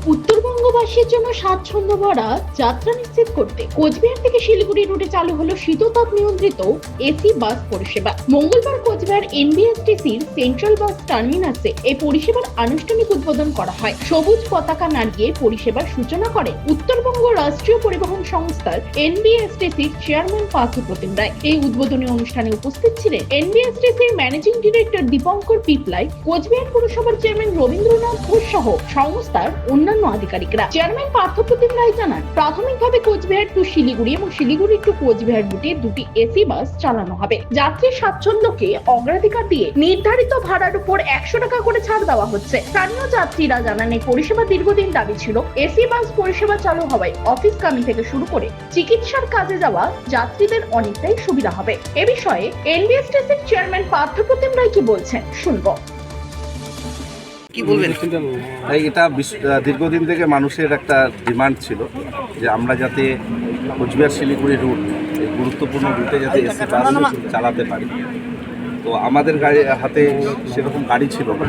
puto উত্তরবঙ্গবাসীর জন্য স্বাচ্ছন্দ্য ভরা যাত্রা নিশ্চিত করতে কোচবিহার থেকে শিলিগুড়ি রুটে চালু হলো শীততাপ নিয়ন্ত্রিত এসি বাস পরিষেবা। মঙ্গলবার কোচবিহার এনবিএসটিসির সেন্ট্রাল বাস টার্মিনাসে এই পরিষেবার আনুষ্ঠানিক উদ্বোধন করা হয়। সবুজ পতাকা নাড়িয়ে পরিষেবার সূচনা করে উত্তরবঙ্গ রাষ্ট্রীয় পরিবহন সংস্থার এনবিএসটিসির চেয়ারম্যান পার্থ প্রতিম রায়। এই উদ্বোধনী অনুষ্ঠানে উপস্থিত ছিলেন এনবিএসটিসির ম্যানেজিং ডিরেক্টর দীপঙ্কর পিপলাই, কোচবিহার পুরসভার চেয়ারম্যান রবীন্দ্রনাথ ঘোষ সহ সংস্থার অন্যান্য আধিকারিকরা। চেয়ারম্যান পার্থ প্রতিম রায় জানান, প্রাথমিকভাবে কোচবিহার টু শিলিগুড়ি এবং শিলিগুড়ি টু কোচবিহার রুটে দুটি এসি বাস চালানো হবে। যাত্রী স্বাচ্ছন্দ্যকে অগ্রাধিকার দিয়ে নির্ধারিত ভাড়ার উপর একশো টাকা করে ছাড় দেওয়া হচ্ছে। স্থানীয় যাত্রীরা জানান, এই পরিষেবা দীর্ঘদিন দাবি ছিল, এসি বাস পরিষেবা চালু হওয়ায় অফিস কামি থেকে শুরু করে চিকিৎসার কাজে যাওয়া যাত্রীদের অনেকটাই সুবিধা হবে। এ বিষয়ে এনবিএসটিসির চেয়ারম্যান পার্থ প্রতিম রায় কি বলছেন, শুনব। কি বলবেন? তাই এটা দীর্ঘদিন থেকে মানুষের একটা ডিমান্ড ছিল যে আমরা যাতে কোচবিহার শিলিগুড়ি রুট এই গুরুত্বপূর্ণ রুটে যাতে এসি বাস চালাতে পারি। তো আমাদের গাড়ি হাতে সেরকম গাড়ি ছিল না।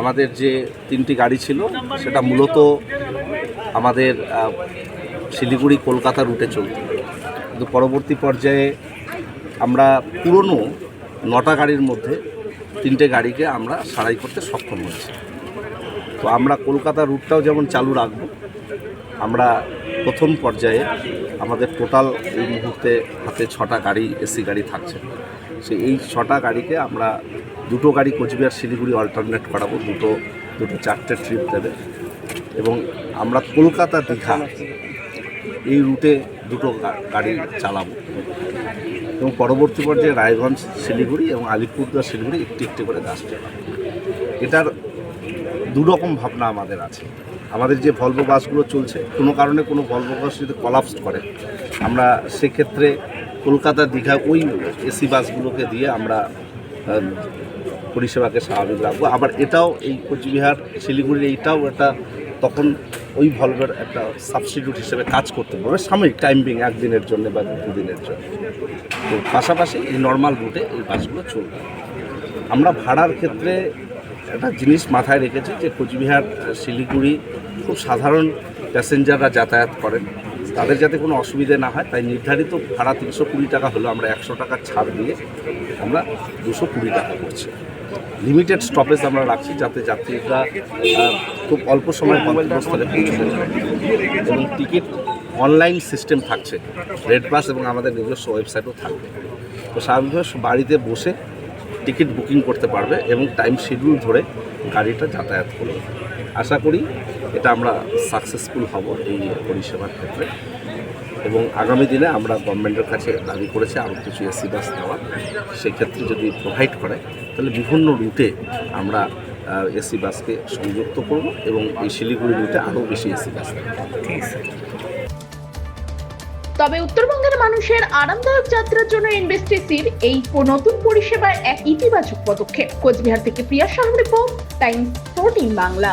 আমাদের যে তিনটি গাড়ি ছিল সেটা মূলত আমাদের শিলিগুড়ি কলকাতা রুটে চলত। কিন্তু পরবর্তী পর্যায়ে আমরা পুরনো নটা গাড়ির মধ্যে তিনটে গাড়িকে আমরা সারাই করতে সক্ষম হয়েছি। তো আমরা কলকাতা রুটটাও যেমন চালু রাখব, আমরা প্রথম পর্যায়ে আমাদের টোটাল এই মুহূর্তে হাতে ছটা গাড়ি, এসি গাড়ি থাকছে। সে এই ছটা গাড়িকে আমরা দুটো গাড়ি কোচবিহার শিলিগুড়ি অল্টারনেট করাবো, দুটো দুটো চারটে ট্রিপ দেবে। এবং আমরা কলকাতা দীঘা এই রুটে দুটো গাড়ি চালাবো। এবং পরবর্তী পর্যায়ে রায়গঞ্জ, শিলিগুড়ি এবং আলিপুরদুয়ার, শিলিগুড়ি একটি একটি করে গাছ এটার দুরকম ভাবনা আমাদের আছে। আমাদের যে ভলভো বাসগুলো চলছে, কোনো কারণে কোনো ভলভো বাস যদি কলাপস করে, আমরা সেক্ষেত্রে কলকাতা দীঘা ওই এসি বাসগুলোকে দিয়ে আমরা পরিষেবাকে স্বাভাবিক রাখব। আবার এটাও এই কোচবিহার, শিলিগুড়ির এইটাও একটা তখন ওই ভলভের একটা সাবস্টিটিউট হিসেবে কাজ করতে পারবে সাময়িক টাইমিং একদিনের জন্য বা দুদিনের জন্য। তো পাশাপাশি এই নর্মাল রুটে এই বাসগুলো চলবে। আমরা ভাড়ার ক্ষেত্রে একটা জিনিস মাথায় রেখেছি যে কোচবিহার, শিলিগুড়ি খুব সাধারণ প্যাসেঞ্জাররা যাতায়াত করেন। তাদের যাতে কোনো অসুবিধে না হয়, তাই নির্ধারিত ভাড়া তিনশো কুড়ি টাকা হলো আমরা একশো টাকা ছাড় দিয়ে আমরা দুশো কুড়ি টাকা করছি। লিমিটেড স্টপেজ আমরা রাখছি যাতে যাত্রীরা খুব অল্প সময় গন্তব্যস্থলে পৌঁছতে এবং টিকিট অনলাইন সিস্টেম থাকছে। রেড বাস এবং আমাদের নিজস্ব ওয়েবসাইটও থাকবে। তো স্বাভাবিকভাবে বাড়িতে বসে টিকিট বুকিং করতে পারবে এবং টাইম শিডিউল ধরে গাড়িটা যাতায়াত করবে। আশা করি এটা আমরা সাকসেসফুল হব এই পরিষেবার ক্ষেত্রে। এবং আগামী দিনে আমরা গভর্নমেন্টের কাছে দাবি করেছি আরও কিছু এসি বাস দেওয়ার। সেক্ষেত্রে যদি প্রোভাইড করে তাহলে বিভিন্ন রুটে আমরা এসি বাসকে সংযুক্ত করব এবং এই শিলিগুড়ি রুটে আরও বেশি এসি বাস তবে উত্তরবঙ্গের মানুষের আরামদায়ক যাত্রার জন্য ইনভেস্টিসির এই নতুন পরিষেবা এক ইতিবাচক পদক্ষেপ। কোচবিহার থেকে Priya Shah report Times fourteen Bangla.